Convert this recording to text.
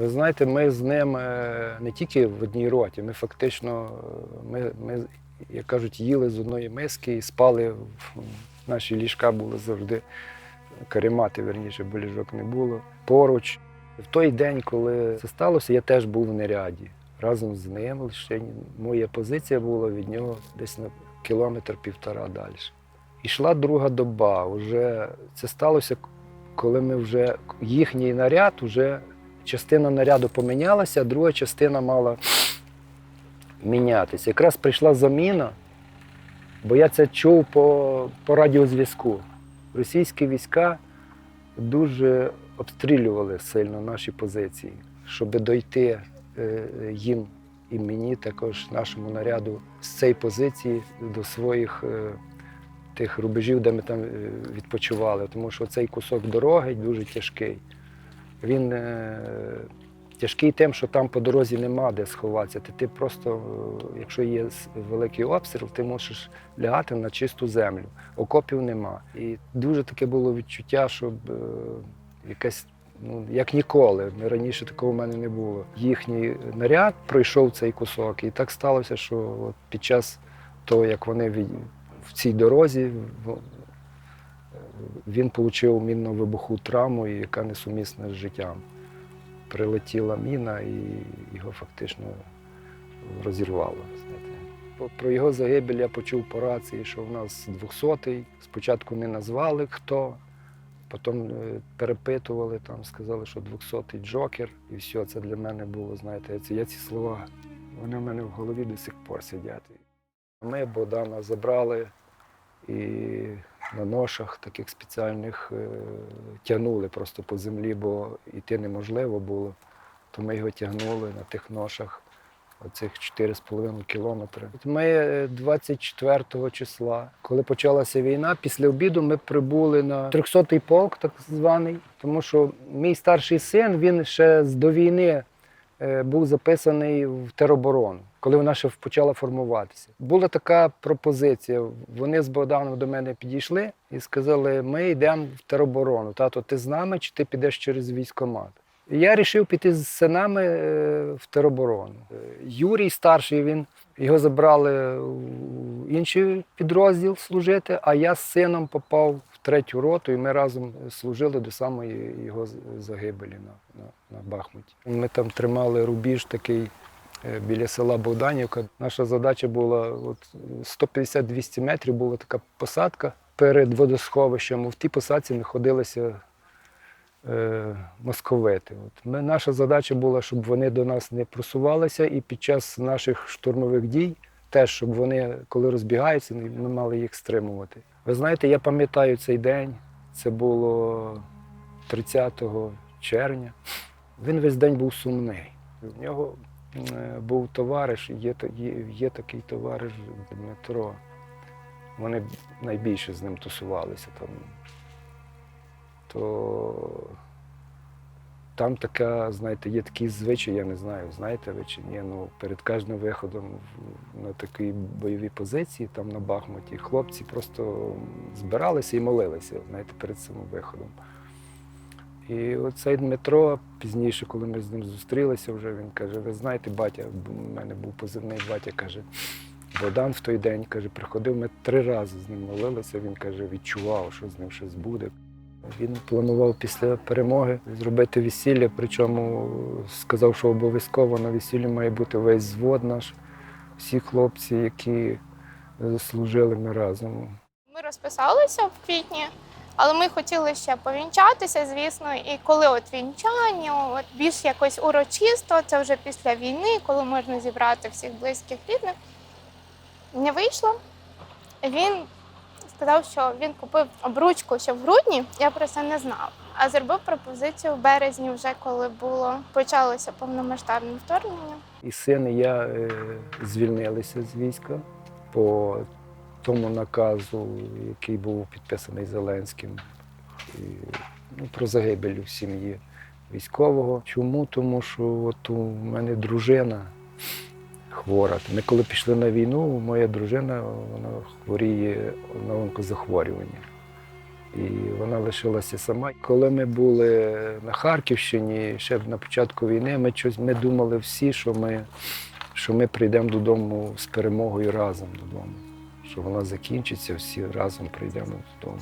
Ви знаєте, ми з ним е, не тільки в одній роті, ми фактично, е, ми, ми, як кажуть, їли з одної миски і спали. Наші ліжка були завжди каремати, верніше, бо ліжок не було. Поруч. В той день, коли це сталося, я теж був в наряді. Разом з ним лише моя позиція була від нього десь на кілометр-півтора далі. Ішла друга доба. Уже це сталося, коли ми вже їхній наряд, уже частина наряду помінялася, а друга частина мала мінятися. Якраз прийшла заміна, бо я це чув по, по радіозв'язку. Російські війська дуже обстрілювали сильно наші позиції, щоб дойти е, їм і мені, також нашому наряду з цієї позиції до своїх е, тих рубежів, де ми там е, відпочивали. Тому що цей кусок дороги дуже тяжкий. Він е, тяжкий тим, що там по дорозі нема де сховатися. Ти, ти просто, е, якщо є великий обстріл, ти можеш лягати на чисту землю. Окопів нема. І дуже таке було відчуття, щоб е, якесь. Ну, як ніколи, раніше такого в мене не було. Їхній наряд пройшов цей кусок, і так сталося, що от під час того, як вони в цій дорозі, він отримав мінно-вибуху травму, яка несумісна з життям. Прилетіла міна і його фактично розірвало. Про його загибель я почув по рації, що в нас 200-й. Спочатку не назвали хто, потім е, перепитували, там сказали, що 200-й Джокер, і все, це для мене було, знаєте, я ці слова, вони в мене в голові до сих пор сидять. Ми Богдана забрали і на ношах таких спеціальних е, тягнули просто по землі, бо йти неможливо було. То ми його тягнули на тих ношах, оцих 4,5 кілометри. Ми е, 24 числа, коли почалася війна, після обіду ми прибули на 300-й полк, так званий, тому що мій старший син він ще до війни е, був записаний в тероборону, коли вона ще почала формуватися. Була така пропозиція. Вони з Богданом до мене підійшли і сказали: ми йдемо в тероборону. Тато, ти з нами чи ти підеш через військкомат? І я вирішив піти з синами е, в тероборону. Е, Юрій старший, він його забрали в інший підрозділ служити, а я з сином попав третю роту, і ми разом служили до самої його загибелі на, на, на Бахмуті. Ми там тримали рубіж такий е, біля села Богданівка. Наша задача була от 150-200 метрів була така посадка перед водосховищем. В тій посадці знаходилися е, московити. От. Ми, наша задача була, щоб вони до нас не просувалися, і під час наших штурмових дій теж, щоб вони, коли розбігаються, ми мали їх стримувати. Ви знаєте, я пам'ятаю цей день, це було 30 червня. Він весь день був сумний. В нього був товариш, є, є, є такий товариш Дмитро. Вони найбільше з ним тусувалися там. То там така, знаєте, є такий звичай, я не знаю, знаєте ви чи ні, ну перед кожним виходом на такій бойовій позиції, там на Бахмуті, хлопці просто збиралися і молилися, знаєте, перед цим виходом. І оцей Дмитро, пізніше, коли ми з ним зустрілися, вже він каже: ви знаєте, батя, в мене був позивний батя, каже, Богдан в той день каже, приходив, ми три рази з ним молилися. Він каже, відчував, що з ним щось буде. Він планував після перемоги зробити весілля, причому сказав, що обов'язково на весіллі має бути весь звод наш, всі хлопці, які служили ми разом. Ми розписалися в квітні, але ми хотіли ще повінчатися, звісно. І коли от вінчання, от більш якось урочисто, це вже після війни, коли можна зібрати всіх близьких рідних, не вийшло. Він сказав, що він купив обручку ще в грудні, я про це не знала. А зробив пропозицію в березні, вже коли було почалося повномасштабне вторгнення. І син, і я е, звільнилися з війська по тому наказу, який був підписаний Зеленським, і, ну, про загибель в сім'ї військового. Чому? Тому що от у мене дружина хвора. Ми коли пішли на війну, моя дружина вона хворіє на онкозахворювання. і вона лишилася сама. Коли ми були на Харківщині, ще на початку війни, ми щось ми думали всі, що ми, що ми прийдемо додому з перемогою разом додому. Що вона закінчиться, всі разом прийдемо додому.